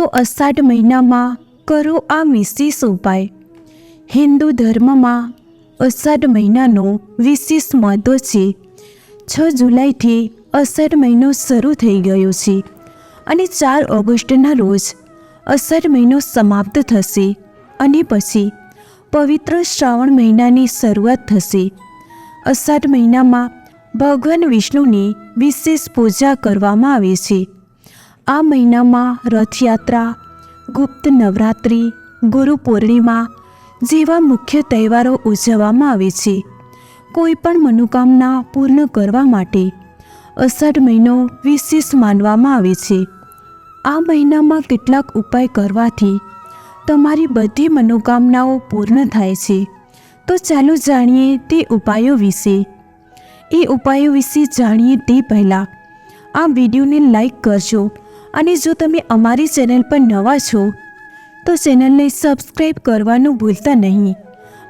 તો અષાઢ મહિનામાં કરો આ વિશેષ ઉપાય. હિન્દુ ધર્મમાં અષાઢ મહિનાનો વિશેષ મહત્વ છે. છ જુલાઈથી અષાઢ મહિનો શરૂ થઈ ગયો છે અને ચાર ઓગસ્ટના રોજ અષાઢ મહિનો સમાપ્ત થશે અને પછી પવિત્ર શ્રાવણ મહિનાની શરૂઆત થશે. અષાઢ મહિનામાં ભગવાન વિષ્ણુની વિશેષ પૂજા કરવામાં આવે છે. આ મહિનામાં રથયાત્રા, ગુપ્ત નવરાત્રિ, ગુરુ પૂર્ણિમા જેવા મુખ્ય તહેવારો ઉજવવામાં આવે છે. કોઈ પણ મનોકામના પૂર્ણ કરવા માટે અષાઢ મહિનો વિશેષ માનવામાં આવે છે. આ મહિનામાં કેટલાક ઉપાય કરવાથી તમારી બધી મનોકામનાઓ પૂર્ણ થાય છે. તો ચાલો જાણીએ તે ઉપાયો વિશે. એ ઉપાયો વિશે જાણીએ તે પહેલાં આ વિડીયોને લાઈક કરજો અને જો તમે અમારી ચેનલ પર નવા છો, તો ચેનલને સબસ્ક્રાઈબ કરવાનું ભૂલતા નહીં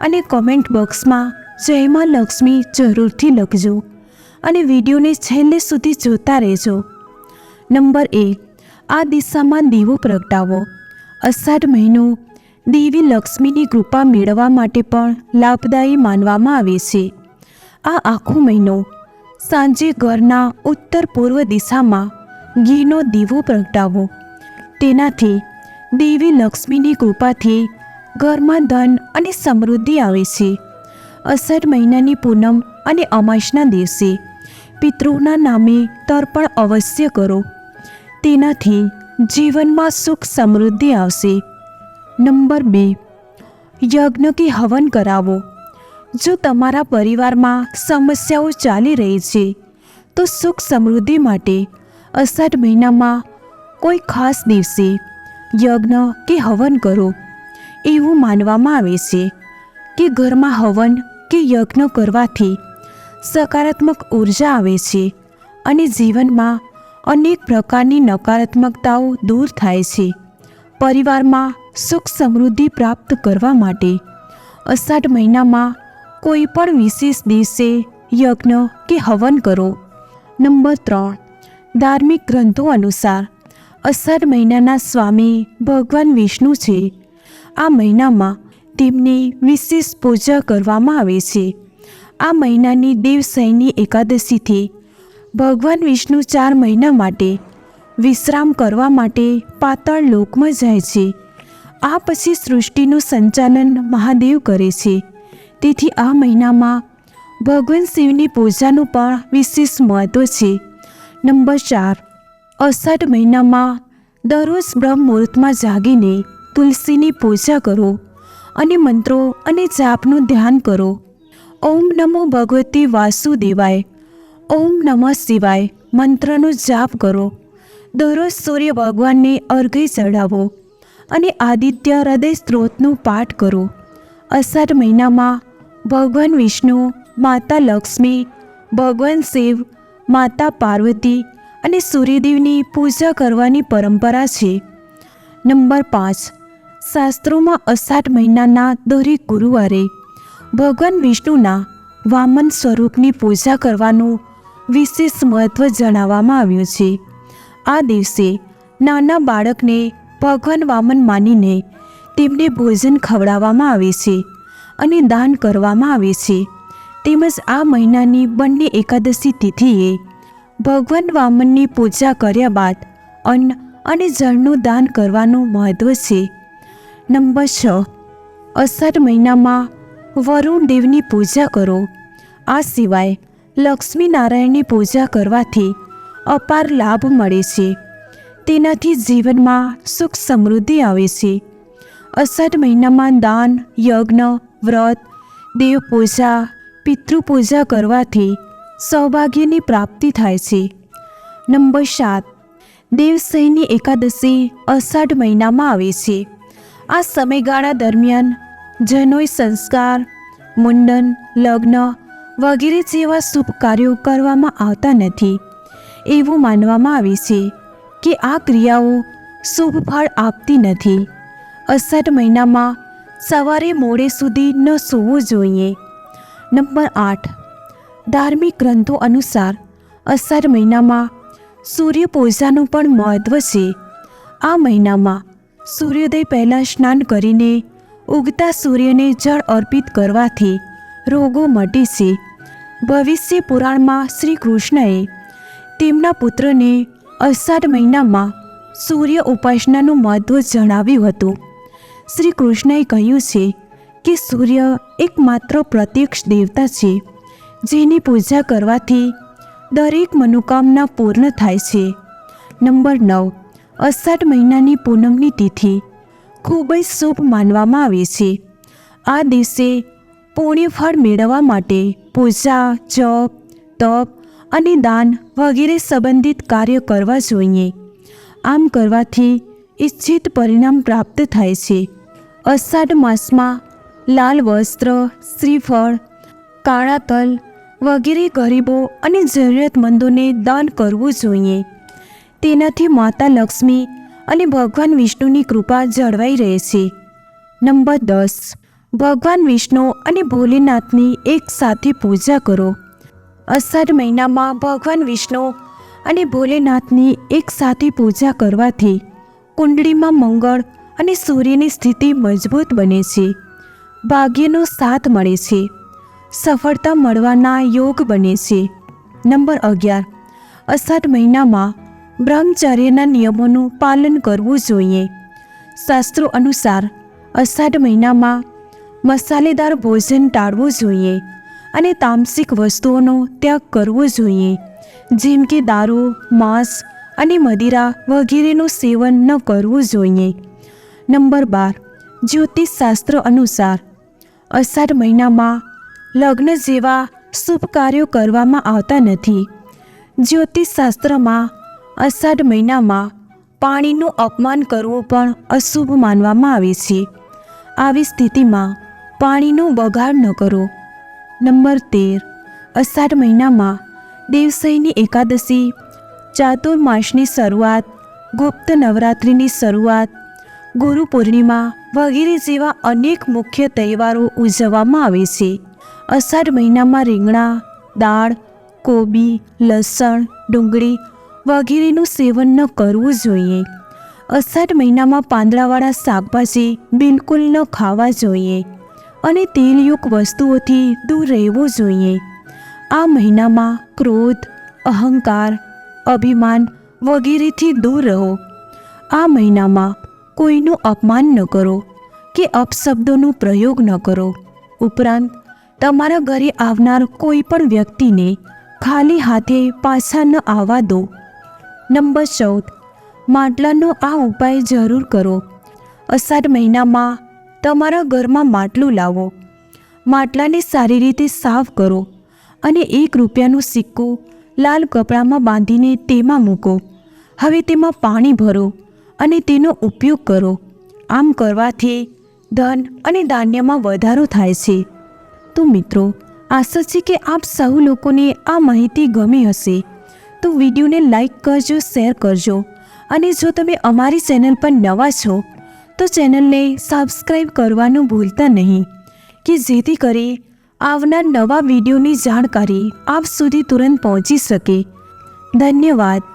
અને કોમેન્ટ બોક્સમાં જય માં લક્ષ્મી જરૂરથી લખજો અને વિડીયોને છેલ્લે સુધી જોતા રહેજો. નંબર એક, આ દિશામાં દીવો પ્રગટાવો. અષાઢ મહિનો દેવી લક્ષ્મીની કૃપા મેળવવા માટે પણ લાભદાયી માનવામાં આવે છે. આ આખો મહિનો સાંજે ઘરના ઉત્તર પૂર્વ દિશામાં ઘીનો દીવો પ્રગટાવો. તેનાથી દેવી લક્ષ્મીની કૃપાથી ઘરમાં ધન અને સમૃદ્ધિ આવે છે. અષાઢ મહિનાની પૂનમ અને અમાસના દિવસે પિતૃના નામે તર્પણ અવશ્ય કરો. તેનાથી જીવનમાં સુખ સમૃદ્ધિ આવશે. નંબર બે યજ્ઞ કે હવન કરાવો. જો તમારા પરિવારમાં સમસ્યાઓ ચાલી રહી છે, તો સુખ સમૃદ્ધિ માટે અષાઢ મહિનામાં કોઈ ખાસ દિવસે યજ્ઞ કે હવન કરો એવું માનવામાં આવે છે કે ઘરમાં હવન કે યજ્ઞ કરવાથી સકારાત્મક ઊર્જા આવે છે અને જીવનમાં અનેક પ્રકારની નકારાત્મકતાઓ દૂર થાય છે. પરિવારમાં સુખ સમૃદ્ધિ પ્રાપ્ત કરવા માટે અષાઢ મહિનામાં કોઈ પણ વિશેષ દિવસે યજ્ઞ કે હવન કરો. નંબર ત્રણ ધાર્મિક ગ્રંથો અનુસાર અષાઢ મહિનાના સ્વામી ભગવાન વિષ્ણુ છે. આ મહિનામાં તેમની વિશેષ પૂજા કરવામાં આવે છે. આ મહિનાની દેવસૈની એકાદશીથી ભગવાન વિષ્ણુ ચાર મહિના માટે વિશ્રામ કરવા માટે પાતાળ લોકમાં જાય છે. આ પછી સૃષ્ટિનું સંચાલન મહાદેવ કરે છે. તેથી આ મહિનામાં ભગવાન શિવની પૂજાનું પણ વિશેષ મહત્ત્વ છે. નંબર ચાર. અષાઢ મહિનામાં દરરોજ બ્રહ્મ મુહૂર્તમાં જાગીને તુલસીની પૂજા કરો અને મંત્રો અને જાપનું ધ્યાન કરો. ઓમ નમો ભગવતી વાસુદેવાય. ઓમ નમઃ શિવાય મંત્રનો જાપ કરો. દરરોજ સૂર્ય ભગવાનને અર્ઘ્ય ચઢાવો અને આદિત્ય હૃદય સ્ત્રોતનું પાઠ કરો. અષાઢ મહિનામાં ભગવાન વિષ્ણુ, માતા લક્ષ્મી, ભગવાન શિવ માતા પાર્વતી અને સૂર્યદેવની પૂજા કરવાની પરંપરા છે. નંબર પાંચ. શાસ્ત્રોમાં અષાઢ મહિનાના દરેક ગુરુવારે ભગવાન વિષ્ણુના વામન સ્વરૂપની પૂજા કરવાનું વિશેષ મહત્ત્વ જણાવવામાં આવ્યું છે. આ દિવસે નાના બાળકને ભગવાન વામન માનીને તેમને ભોજન ખવડાવવામાં આવે છે અને દાન કરવામાં આવે છે. તેમજ આ મહિનાની બંને એકાદશી તિથિએ ભગવાન વામનની પૂજા કર્યા બાદ અન્ન અને જળનું દાન કરવાનું મહત્ત્વ છે. નંબર છ. અષાઢ મહિનામાં વરુણ દેવની પૂજા કરો. આ સિવાય લક્ષ્મી નારાયણની પૂજા કરવાથી અપાર લાભ મળે છે. તેનાથી જીવનમાં સુખ સમૃદ્ધિ આવે છે. અષાઢ મહિનામાં દાન, યજ્ઞ, વ્રત દેવ પૂજા પિતૃપૂજા કરવાથી સૌભાગ્યની પ્રાપ્તિ થાય છે. નંબર સાત. દેવસૈની એકાદશી અષાઢ મહિનામાં આવે છે. આ સમયગાળા દરમિયાન જનોય સંસ્કાર, મુંડન, લગ્ન વગેરે જેવા શુભ કાર્યો કરવામાં આવતા નથી. એવું માનવામાં આવે છે કે આ ક્રિયાઓ શુભ ફળ આપતી નથી. અષાઢ મહિનામાં સવારે મોડે સુધી ન સૂવું જોઈએ. નંબર આઠ. ધાર્મિક ગ્રંથો અનુસાર અષાઢ મહિનામાં સૂર્ય પૂજાનું પણ મહત્ત્વ છે. આ મહિનામાં સૂર્યોદય પહેલાં સ્નાન કરીને ઉગતા સૂર્યને જળ અર્પિત કરવાથી રોગો મટે છે. ભવિષ્ય પુરાણમાં શ્રી કૃષ્ણએ તેમના પુત્રને અષાઢ મહિનામાં સૂર્ય ઉપાસનાનું મહત્વ જણાવ્યું હતું. શ્રી કૃષ્ણએ કહ્યું છે કે સૂર્ય એકમાત્ર પ્રત્યક્ષ દેવતા છે, જેની પૂજા કરવાથી દરેક મનોકામના પૂર્ણ થાય છે. નંબર નવ, અષાઢ મહિનાની પૂનમની તિથિ ખૂબ જ શુભ માનવામાં આવે છે. આ દિવસે પુણ્યફળ મેળવવા માટે પૂજા, જપ, તપ અને દાન વગેરે સંબંધિત કાર્ય કરવા જોઈએ. આમ કરવાથી ઈચ્છિત પરિણામ પ્રાપ્ત થાય છે. અષાઢ માસમાં લાલ વસ્ત્ર, શ્રીફળ, કાળા તલ વગેરે ગરીબો અને જરૂરિયાતમંદોને દાન કરવું જોઈએ. તેનાથી માતા લક્ષ્મી અને ભગવાન વિષ્ણુની કૃપા જળવાઈ રહે છે. નંબર દસ. ભગવાન વિષ્ણુ અને ભોલેનાથની એક સાથે પૂજા કરો. અષાઢ મહિનામાં ભગવાન વિષ્ણુ અને ભોલેનાથની એક સાથે પૂજા કરવાથી કુંડળીમાં મંગળ અને સૂર્યની સ્થિતિ મજબૂત બને છે. ભાગ્યનો સાથ મળે છે. સફળતા મળવાના યોગ બને છે. નંબર અગિયાર. અષાઢ મહિનામાં બ્રહ્મચર્યના નિયમોનું પાલન કરવું જોઈએ. શાસ્ત્રો અનુસાર અષાઢ મહિનામાં મસાલેદાર ભોજન ટાળવું જોઈએ અને તામસિક વસ્તુઓનો ત્યાગ કરવો જોઈએ. જેમ કે દારૂ, માંસ અને મદિરા વગેરેનું સેવન ન કરવું જોઈએ. નંબર બાર. જ્યોતિષશાસ્ત્ર અનુસાર અષાઢ મહિનામાં લગ્ન જેવા શુભ કાર્યો કરવામાં આવતા નથી. જ્યોતિષશાસ્ત્રમાં અષાઢ મહિનામાં પાણીનું અપમાન કરવું પણ અશુભ માનવામાં આવે છે. આવી સ્થિતિમાં પાણીનો બગાડ ન કરો. નંબર તેર. અષાઢ મહિનામાં દેવસઈની એકાદશી, ચાતુર્માસની શરૂઆત, ગુપ્ત નવરાત્રિની શરૂઆત ગુરુ પૂર્ણિમા વગેરે જેવા અનેક મુખ્ય તહેવારો ઉજવવામાં આવે છે. અષાઢ મહિનામાં રીંગણા, દાળ, કોબી, લસણ, ડુંગળી વગેરેનું સેવન ન કરવું જોઈએ. અષાઢ મહિનામાં પાંદડાવાળા શાકભાજી બિલકુલ ન ખાવા જોઈએ અને તેલયુક્ત વસ્તુઓથી દૂર રહેવું જોઈએ. આ મહિનામાં ક્રોધ, અહંકાર, અભિમાન વગેરેથી દૂર રહો. આ મહિનામાં કોઈનું અપમાન ન કરો કે અપશબ્દોનો પ્રયોગ ન કરો. ઉપરાંત, તમારા ઘરે આવનાર કોઈ પણ વ્યક્તિને ખાલી હાથે પાછા ન આવવા દો. નંબર ચૌદ, માટલાનો આ ઉપાય જરૂર કરો. અષાઢ મહિનામાં તમારા ઘરમાં માટલું લાવો. માટલાને સારી રીતે સાફ કરો અને એક રૂપિયાનો સિક્કો લાલ કપડામાં બાંધીને તેમાં મૂકો. હવે તેમાં પાણી ભરો. અને તેનો ઉપયોગ કરો. આમ કરવાથી ધન અને ધાન્યમાં વધારો થાય છે. તો મિત્રો, આશા છે કે આપ સૌ લોકોને આ માહિતી ગમી હશે. તો વિડીયોને લાઈક કરજો, શેર કરજો. અને જો તમે અમારી ચેનલ પર નવા છો, તો ચેનલને સબસ્ક્રાઈબ કરવાનું ભૂલતા નહીં. કે જેથી કરી આવનાર નવા વિડીયોની જાણકારી આપ સુધી તુરંત પહોંચી શકે. ધન્યવાદ.